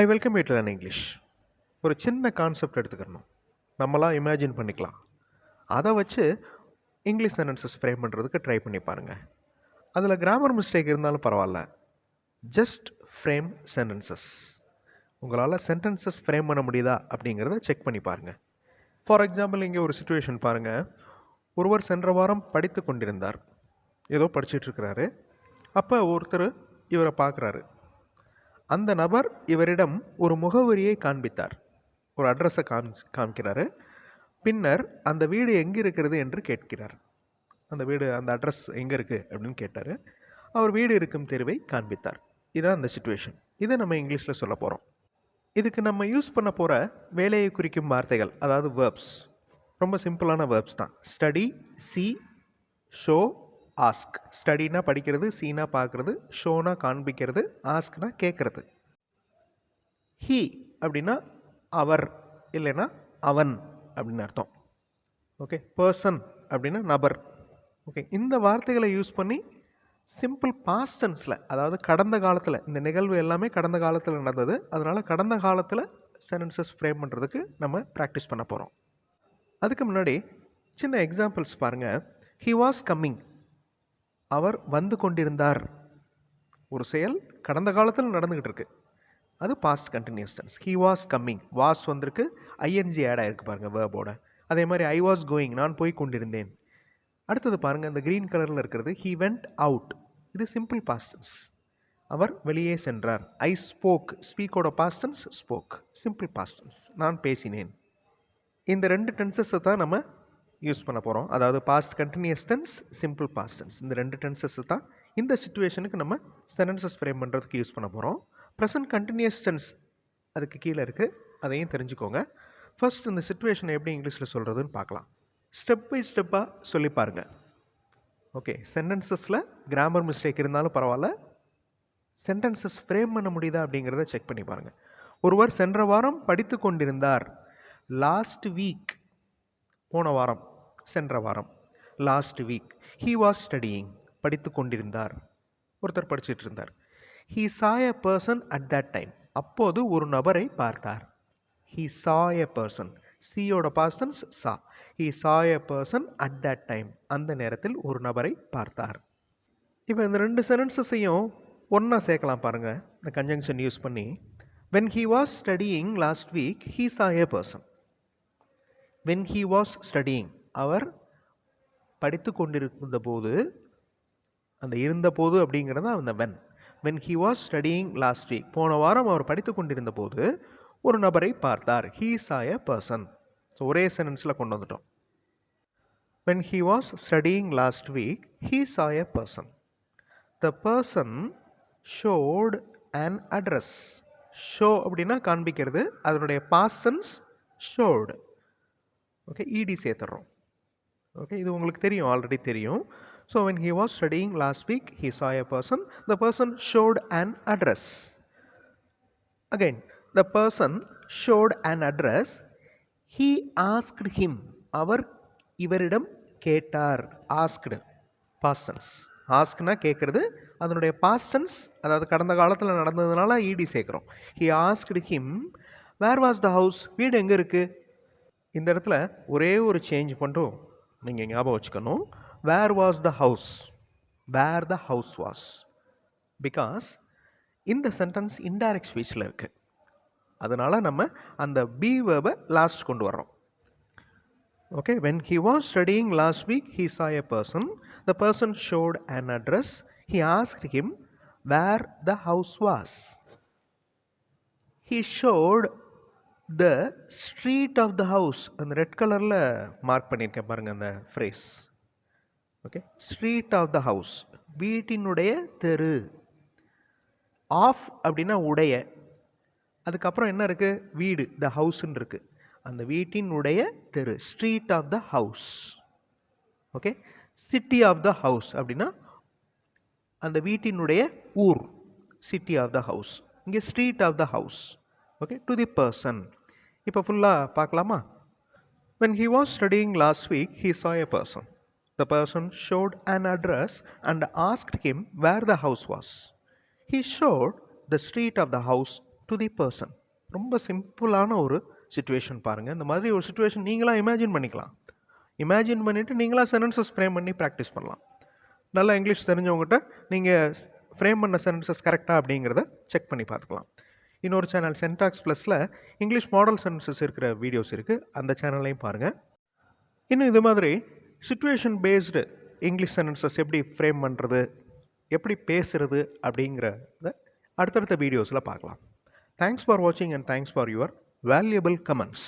I welcome you learn English. ஒரு சின்ன concept எடுத்துக்கணும். நம்மளாம் இமேஜின் பண்ணிக்கலாம். அதை வச்சு இங்கிலீஷ் சென்டென்சஸ் ஃப்ரேம் பண்ணுறதுக்கு ட்ரை பண்ணி பாருங்கள் அதில் கிராமர் மிஸ்டேக் இருந்தாலும் பரவாயில்ல. ஜஸ்ட் ஃப்ரேம் சென்டென்சஸ் உங்களால் சென்டென்சஸ் ஃப்ரேம் பண்ண முடியுதா அப்படிங்கிறத செக் பண்ணி பாருங்கள் ஃபார் எக்ஸாம்பிள் இங்கே ஒரு சுச்சுவேஷன் பாருங்கள் ஒருவர் சென்ற வாரம் படித்து கொண்டிருந்தார். ஏதோ படிச்சிட்டு இருக்கிறாரு. அப்போ ஒருத்தர் இவரை பார்க்குறாரு. அந்த நபர் இவரிடம் ஒரு முகவரியை காண்பித்தார். ஒரு அட்ரஸை காமி காமிக்கிறாரு. பின்னர் அந்த வீடு எங்கே இருக்கிறது என்று கேட்கிறார். அந்த வீடு அந்த அட்ரஸ் எங்கே இருக்குது அப்படின்னு கேட்டார். அவர் வீடு இருக்கும் தெருவை காண்பித்தார். இதுதான் அந்த சுச்சுவேஷன் இதை நம்ம இங்கிலீஷில் சொல்ல போகிறோம் இதுக்கு நம்ம யூஸ் பண்ண போகிற வேலையை குறிக்கும் வார்த்தைகள் அதாவது வேர்ப்ஸ் ரொம்ப சிம்பிளான வேர்ப்ஸ் தான். ஸ்டடி சி ஷோ ஆஸ்க் ஸ்டடினா படிக்கிறது சீனா பார்க்குறது ஷோனா காண்பிக்கிறது ஆஸ்க்னா கேட்குறது. ஹீ அப்படின்னா அவர் இல்லைன்னா அவன் அப்படின்னு அர்த்தம். ஓகே பர்சன் அப்படின்னா நபர். ஓகே இந்த வார்த்தைகளை யூஸ் பண்ணி சிம்பிள் பாஸ்டன்ஸில் அதாவது கடந்த காலத்தில் இந்த நிகழ்வு எல்லாமே கடந்த காலத்தில் நடந்தது. அதனால் கடந்த காலத்தில் சென்டென்சஸ் ஃப்ரேம் பண்ணுறதுக்கு நம்ம ப்ராக்டிஸ் பண்ண போகிறோம் அதுக்கு முன்னாடி சின்ன எக்ஸாம்பிள்ஸ் பாருங்கள் ஹி வாஸ் கம்மிங் அவர் வந்து கொண்டிருந்தார். ஒரு செயல் கடந்த காலத்தில் நடந்துக்கிட்டு இருக்கு. அது past continuous tense he was coming was வந்திருக்கு. ஐஎன்ஜி ஆட் ஆகிருக்கு பாருங்கள் வேர்போட அதே மாதிரி ஐ வாஸ் கோயிங் நான் போய் கொண்டிருந்தேன். அடுத்தது பாருங்கள் இந்த க்ரீன் கலரில் இருக்கிறது ஹீ வெண்ட் அவுட் இது சிம்பிள் பாஸ்டன்ஸ் அவர் வெளியே சென்றார். I spoke ஸ்பீக்கோட past tense spoke simple past tense நான் பேசினேன். இந்த ரெண்டு டென்சஸை தான் நம்ம யூஸ் பண்ண போகிறோம் அதாவது past continuous tense simple past tense இந்த ரெண்டு டென்சஸ் தான் இந்த சுச்சுவேஷனுக்கு நம்ம சென்டென்சஸ் ஃப்ரேம் பண்ணுறதுக்கு யூஸ் பண்ண போகிறோம் ப்ரெசன்ட் கண்டினியூஸ் டென்ஸ் அதுக்கு கீழே இருக்குது அதையும் தெரிஞ்சுக்கோங்க. ஃபர்ஸ்ட் இந்த சுச்சுவேஷனை எப்படி இங்கிலீஷில் சொல்கிறதுன்னு பார்க்கலாம். ஸ்டெப் பை ஸ்டெப்பாக சொல்லி பாருங்கள் ஓகே சென்டென்சஸில் கிராமர் மிஸ்டேக் இருந்தாலும் பரவாயில்ல. சென்டென்சஸ் ஃப்ரேம் பண்ண முடியுதா அப்படிங்கிறத செக் பண்ணி பாருங்கள் ஒருவர் சென்ற வாரம் படித்து கொண்டிருந்தார். லாஸ்ட் வீக் போன வாரம். சென்ற வாரம் last week he was studying படித்து கொண்டிருந்தார். ஒருத்தர் படிச்சுட்டு இருந்தார். He saw a person at that time அப்போது ஒரு நபரை பார்த்தார். ஹீ சா எ பர்சன் சியோட persons saw he saw a person at that time அந்த நேரத்தில் ஒரு நபரை பார்த்தார். இப்போ இந்த ரெண்டு சென்டென்சஸையும் ஒன்றா சேர்க்கலாம் பாருங்கள் இந்த கன்ஜங்ஷன் யூஸ் பண்ணி when he was studying last week he saw a person when he was studying அவர் படித்து கொண்டிருந்த போது அந்த இருந்தபோது அப்படிங்கிறது அந்த when when he was studying last week போன வாரம் அவர் படித்து கொண்டிருந்த போது ஒரு நபரை பார்த்தார். He saw a person so ஒரே சென்டென்ஸில் கொண்டு வந்துட்டோம். When he was studying last week he saw a person the person showed an address show அப்படின்னா காண்பிக்கிறது அதனுடைய பாசன்ஸ் ஷோடு ஓகே இடி சேர்த்துறோம். ஓகே இது உங்களுக்கு தெரியும் ஆல்ரெடி தெரியும். So when he was studying last week he saw a person the person showed an address again the person showed an address he asked him அவர் இவரிடம் கேட்டார். ஆஸ்க்டு பாஸ்டன்ஸ் ஆஸ்க்னா கேட்குறது அதனுடைய பாஸ்டன்ஸ் அதாவது கடந்த காலத்தில் நடந்ததுனால ஈடி சேர்க்குறோம். He asked him where was the house வீடு எங்கே இருக்குது இந்த இடத்துல ஒரே ஒரு சேஞ்ச் பண்ணுறோம் நீங்கள் ஞாபகம் வச்சுக்கணும். Where was the house where the house was because இந்த சென்டென்ஸ் இன்டைரக்ட் ஸ்பீச்சில் இருக்குது அதனால் நம்ம அந்த பி வேர்பை லாஸ்ட் கொண்டு வர்றோம். Okay when he was studying last week he saw a person the person showed an address he ask him where the house was he showed the street of the house அந்த red கலரில் mark பண்ணியிருக்கேன் பாருங்கள் அந்த phrase okay street of the house வீட்டினுடைய தெரு. Of அப்படின்னா உடைய. அதுக்கப்புறம் என்ன இருக்குது வீடு. த ஹவுஸ்ன்னு இருக்குது அந்த வீட்டினுடைய தெரு. Street of the house okay city of the house அப்படின்னா அந்த வீட்டினுடைய ஊர். சிட்டி ஆஃப் த ஹவுஸ் இங்கே street of the house okay to the person இப்போ ஃபுல்லாக பார்க்கலாமா? When he was studying last week he saw a person the person showed an address and asked him where the house was he showed the street of the house to the person ரொம்ப சிம்பிளான ஒரு situation பாருங்கள் இந்த மாதிரி ஒரு situation நீங்களாக imagine பண்ணிக்கலாம். Imagine பண்ணிவிட்டு நீங்களாக சென்டென்சஸ் ஃப்ரேம் பண்ணி ப்ராக்டிஸ் பண்ணலாம். நல்லா இங்கிலீஷ் தெரிஞ்சவங்ககிட்ட நீங்கள் ஃப்ரேம் பண்ண சென்டென்சஸ் கரெக்டாக அப்படிங்கிறத செக் பண்ணி பார்த்துக்கலாம். இன்னொரு சேனல் சென்டாக்ஸ் ப்ளஸில் இங்கிலீஷ் மாடல் சென்சஸ் இருக்கிற வீடியோஸ் இருக்குது அந்த சேனல்லையும் பாருங்கள் இன்னும் இது மாதிரி சுச்சுவேஷன் பேஸ்டு இங்கிலீஷ் சென்டென்சஸ் எப்படி ஃப்ரேம் பண்ணுறது எப்படி பேசுகிறது அப்படிங்கிறத அடுத்தடுத்த வீடியோஸில் பார்க்கலாம். தேங்க்ஸ் ஃபார் வாட்சிங் and thanks for your valuable comments